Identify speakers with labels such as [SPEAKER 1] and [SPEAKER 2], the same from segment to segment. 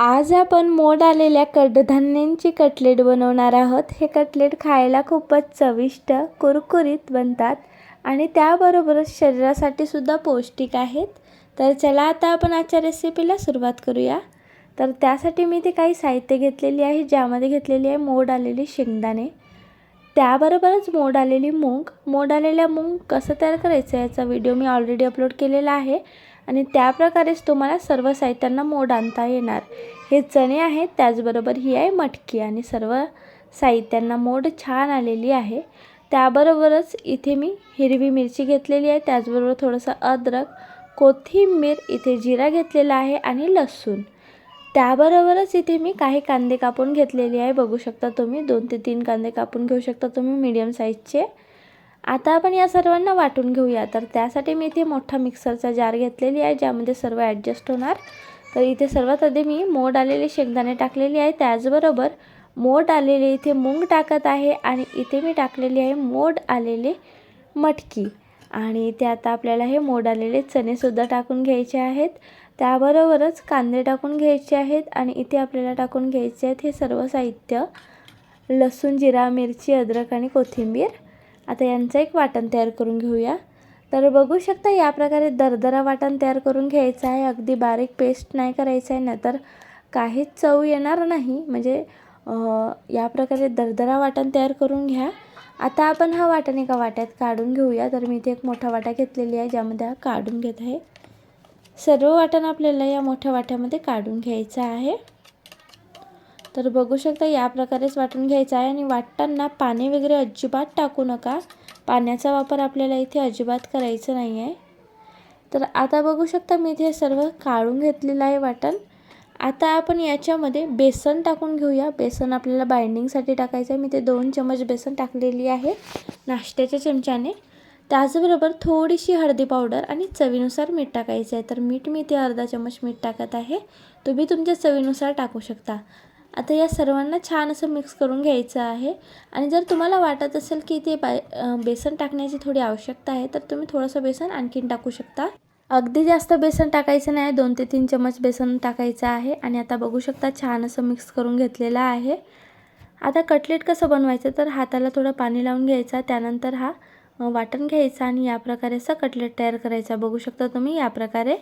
[SPEAKER 1] आज आपण मोड आलेल्या कडधान्यांची कटलेट बनवणार आहोत. हे कटलेट खायला खूपच चविष्ट कुरकुरीत बनतात आणि त्याबरोबरच शरीरासाठी सुद्धा पौष्टिक आहेत. तर चला आता आपण आजच्या रेसिपीला सुरुवात करूया. तर त्यासाठी मी ते काही साहित्य घेतलेली आहे ज्यामध्ये घेतलेली आहे मोड आलेली शेंगदाणे. त्याबरोबरच मोड आलेली मूग. मोड आलेल्या मूग कसं तयार करायचं याचा व्हिडिओ मी ऑलरेडी अपलोड केलेला आहे. आणि त्याप्रकारेच तुम्हाला सर्व साहित्यांना मोड आणता येणार. हे चणे आहेत त्याचबरोबर ही आहे मटकी आणि सर्व साहित्यांना मोड छान आलेली आहे. त्याबरोबरच इथे मी हिरवी मिरची घेतलेली आहे त्याचबरोबर थोडंसं अद्रक कोथिंबीर इथे जिरा घेतलेला आहे आणि लसूण. त्याबरोबरच इथे मी काही कांदे कापून घेतलेले आहे. बघू शकता तुम्ही दोन ते तीन कांदे कापून घेऊ शकता तुम्ही मीडियम साईजचे आता आपण या सर्वांना वाटून घेऊया. तर त्यासाठी मी इथे मोठा मिक्सरचा जार घेतलेली आहे ज्यामध्ये सर्व ॲडजस्ट होणार. तर इथे सर्वात आधी मी मोड आलेले शेंगदाणे टाकलेले आहे. त्याचबरोबर मोड आलेले इथे मूग टाकत आहे आणि इथे मी टाकलेली आहे मोड आलेले मटकी. आणि इथे आता आपल्याला हे मोड आलेले चणेसुद्धा टाकून घ्यायचे आहेत. त्याबरोबरच कांदे टाकून घ्यायचे आहेत आणि इथे आपल्याला टाकून घ्यायचे आहेत हे सर्व साहित्य. लसूण जिरा मिरची अद्रक आणि कोथिंबीर. आता यांचं एक वाटण तयार करून घेऊया. तर बघू शकता या प्रकारे दरदरा वाटण तयार करून घ्यायचं आहे. अगदी बारीक पेस्ट नाही करायचं आहे नाहीतर काहीच चव येणार नाही. म्हणजे या प्रकारे दरदरा वाटण तयार करून घ्या. आता आपण हा वाटण एका वाट्यात काढून घेऊया. तर मी इथे एक मोठा वाटा घेतलेली आहे ज्यामध्ये हा काढून घेत आहे. सर्व वाटण आपल्याला या मोठ्या वाट्यामध्ये काढून घ्यायचं आहे. तर बघू शकता या प्रकारेच वाटून घ्यायचं आहे आणि वाटताना पाणी वगैरे अजिबात टाकू नका. पाण्याचा वापर आपल्याला इथे अजिबात करायचं नाही आहे तर आता बघू शकता मी इथे सर्व काढून घेतलेलं आहे वाटण. आता आपण याच्यामध्ये बेसन टाकून घेऊया. बेसन आपल्याला बाइंडिंगसाठी टाकायचं आहे. मी ते दोन चमच बेसन टाकलेली आहे नाश्त्याच्या चमच्याने. त्याचबरोबर थोडीशी हळदी पावडर आणि चवीनुसार मीठ टाकायचं आहे. तर मीठ मी ते अर्धा चमच मीठ टाकत आहे. तुम्ही तुमच्या चवीनुसार टाकू शकता. आता या सर्वांना छान असं मिक्स करून घ्यायचं आहे. आणि जर तुम्हाला वाटत असेल की ते बाय बेसन टाकण्याची थोडी आवश्यकता आहे तर तुम्ही थोडंसं बेसन आणखीन टाकू शकता. अगदी जास्त बेसन टाकायचं नाही दोन ते तीन चमच बेसन टाकायचं आहे. आणि आता बघू शकता छान असं मिक्स करून घेतलेलं आहे. आता कटलेट कसं बनवायचं तर हाताला थोडं पाणी लावून घ्यायचा त्यानंतर हा वाटण घ्यायचा आणि या प्रकारे असं कटलेट तयार करायचा. बघू शकता तुम्ही या प्रकारे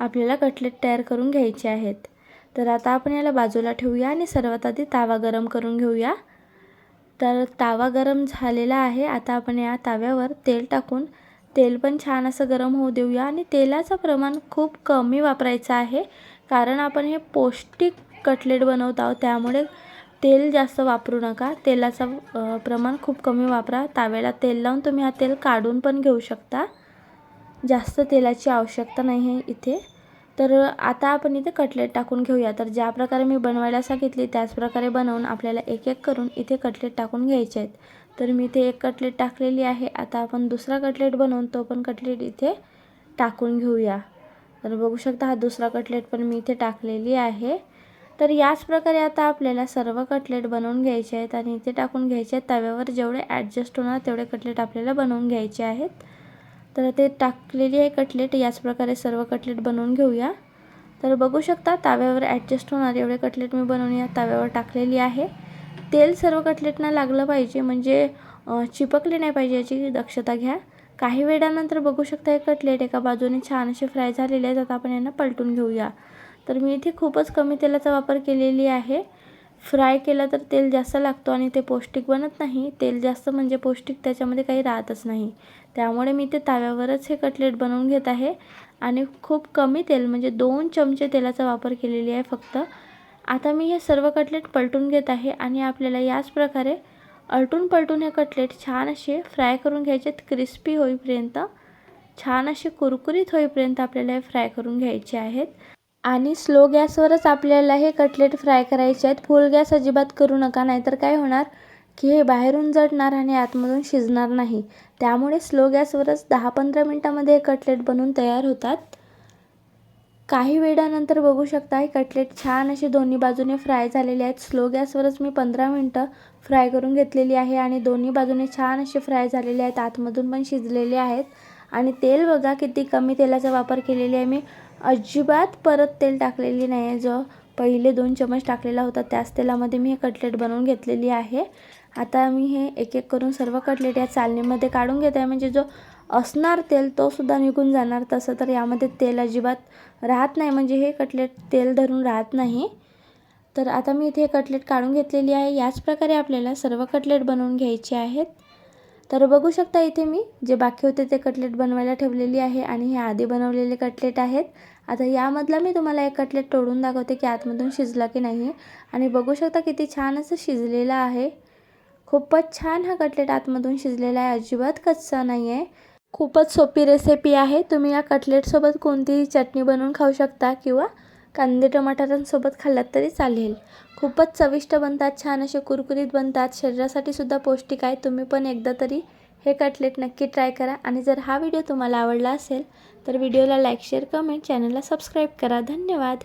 [SPEAKER 1] आपल्याला कटलेट तयार करून घ्यायचे आहेत. तर आता आपण याला बाजूला ठेवूया आणि सर्वात आधी तावा गरम करून घेऊया. तर तावा गरम झालेला आहे. आता आपण या ताव्यावर तेल टाकून तेल पण छान असं गरम होऊ देऊया. आणि तेलाचं प्रमाण खूप कमी वापरायचं आहे. कारण आपण हे पौष्टिक कटलेट बनवत आहोत. त्यामुळे तेल जास्त वापरू नका. तेलाचं प्रमाण खूप कमी वापरा. ताव्याला तेल लावून तुम्ही हा तेल काढून पण घेऊ शकता. जास्त तेलाची आवश्यकता नाही आहे इथे. तर आता आपण इथे कटलेट टाकून घेऊया. तर ज्या प्रकारे मी बनवायला सांगितली त्याच प्रकारे बनवून आपल्याला एक एक करून इथे कटलेट टाकून घ्यायचे आहेत. तर मी इथे एक कटलेट टाकलेली आहे. आता आपण दुसरा कटलेट बनवून तो पण कटलेट इथे टाकून घेऊया. तर बघू शकता हा दुसरा कटलेट पण मी इथे टाकलेली आहे. तर याच प्रकारे आता आपल्याला सर्व कटलेट बनवून घ्यायचे आहेत आणि इथे टाकून घ्यायचे आहेत. तव्यावर जेवढे ॲडजस्ट होणार तेवढे कटलेट आपल्याला बनवून घ्यायचे आहेत. तर ते टाकलेली आहे कटलेट. याच प्रकारे सर्व कटलेट बनवून घेऊया. तर बघू शकता ताव्यावर ॲडजस्ट होणार एवढे कटलेट मी बनवून या ताव्यावर टाकलेली आहे. तेल सर्व कटलेटना लागलं पाहिजे म्हणजे चिपकले नाही पाहिजे याची दक्षता घ्या. काही वेळानंतर बघू शकता हे कटलेट एका बाजूने छान असे फ्राय झालेले आहेत. आता आपण यांना पलटून घेऊया. तर मी इथे खूपच कमी तेलाचा वापर केलेली आहे. फ्राय केला तर तेल जास्त लागतो आणि ते पौष्टिक बनत नाही. तेल जास्त म्हणजे पौष्टिक त्याच्यामध्ये काही राहतच नाही. त्यामुळे मी ते ताव्यावरच हे कटलेट बनवून घेत आहे. आणि खूप कमी तेल म्हणजे दोन चमचे तेलाचा वापर केलेली आहे फक्त. आता मी हे सर्व कटलेट पलटून घेत आहे आणि आपल्याला याच प्रकारे अलटून पलटून हे कटलेट छान असे फ्राय करून घ्यायचे क्रिस्पी होईपर्यंत छान असे कुरकुरीत होईपर्यंत आपल्याला हे फ्राय करून घ्यायचे आहेत. आणि स्लो गॅसवरच आपल्याला हे कटलेट फ्राय करायचे आहेत. फुल गॅस अजिबात करू नका नाहीतर काय होणार? की हे बाहेरून जडणार आणि आतमधून शिजणार नाही. त्यामुळे स्लो गॅसवरच दहा पंधरा मिनटामध्ये हे कटलेट बनवून तयार होतात. काही वेळानंतर बघू शकता हे कटलेट छान असे दोन्ही बाजूने फ्राय झालेले आहेत. स्लो गॅसवरच मी पंधरा मिनटं फ्राय करून घेतलेली आहे आणि दोन्ही बाजूने छान असे फ्राय झालेले आहेत. आतमधून पण शिजलेले आहेत. आणि तेल बघा किती कमी तेलाचा वापर केलेला आहे मी. अजिबात परत तेल टाकलेली नाही आहे. जो पहिले दोन चमच टाकलेला होता त्याच तेलामध्ये मी हे कटलेट बनवून घेतलेली आहे. आता मी हे एक एक करून सर्व कटलेट या चालणीमध्ये काढून घेत आहे. म्हणजे जो असणार तेल तोसुद्धा निघून जाणार. तसं तर यामध्ये तेल अजिबात राहत नाही. म्हणजे हे कटलेट तेल धरून राहत नाही. तर आता मी इथे कटलेट काढून घेतलेली आहे. याच प्रकारे आपल्याला सर्व कटलेट बनवून घ्यायचे आहेत. तर बघू शकता इथे मी जे बाकी होते ते कटलेट बनवायला ठेवलेली आहे आणि हे आधी बनवलेले कटलेट आहेत. आता यामधला मी तुम्हाला एक कटलेट तोडून दाखवते की आतमधून शिजला की नाही. आणि बघू शकता किती छान असं शिजलेलं आहे. खूपच छान हा कटलेट आतमधून शिजलेला आहे. अजिबात कच्चा नाही आहे खूपच सोपी रेसिपी आहे. तुम्ही या कटलेटसोबत कोणतीही चटणी बनवून खाऊ शकता किंवा कांदे टमाटरांसोबत खाल्लात तरी चालेल. खूपच चविष्ट बनतात छान असे कुरकुरीत बनतात. शरीरासाठी सुद्धा पौष्टिक आहे. तुम्ही पण एकदा तरी हे कटलेट नक्की ट्राय करा. आणि जर हा व्हिडिओ तुम्हाला आवडला असेल तर व्हिडिओला लाईक शेअर कमेंट चॅनलला सबस्क्राईब करा. धन्यवाद.